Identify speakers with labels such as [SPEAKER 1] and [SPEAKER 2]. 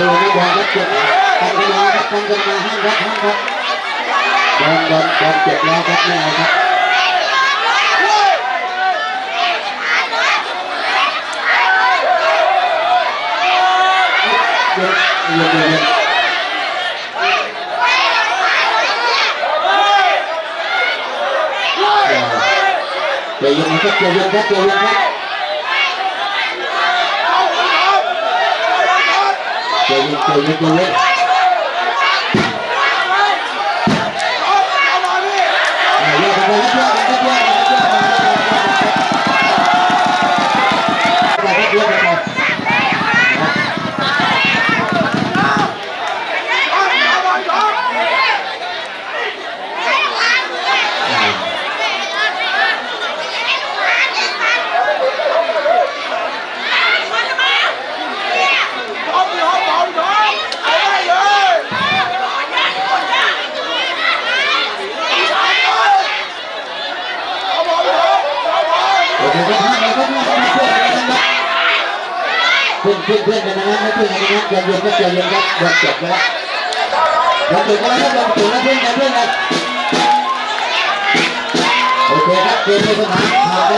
[SPEAKER 1] ดูนี่บอลครับเจ็บกันกันมาครับกันกันมาห้ามครับห้ามครับบอลบอลบอลเจ็บแล้วครับไม่เอาครับเย็นเย็นเย็นเย็นครับเย็นครับเย็นครับเย็นครับเย็นเย็นเย็นเย็น เรียกกันไปเรียกกันไปเรียกกันไปเรียกกันไปเรียกกันไปเรียกกันไปเรียกกันไป โอเคครับห้าเราก็มาช่วยกันนะครับเพื่อนเพื่อนเพื่อนกันนะครับเพื่อนกันนะครับใจเย็นครับใจเย็นครับเดือดจบแล้วเราจบแล้วครับเราจบแล้วเพื่อนกันเพื่อนกันโอเคครับเกมในสนามผ่านไป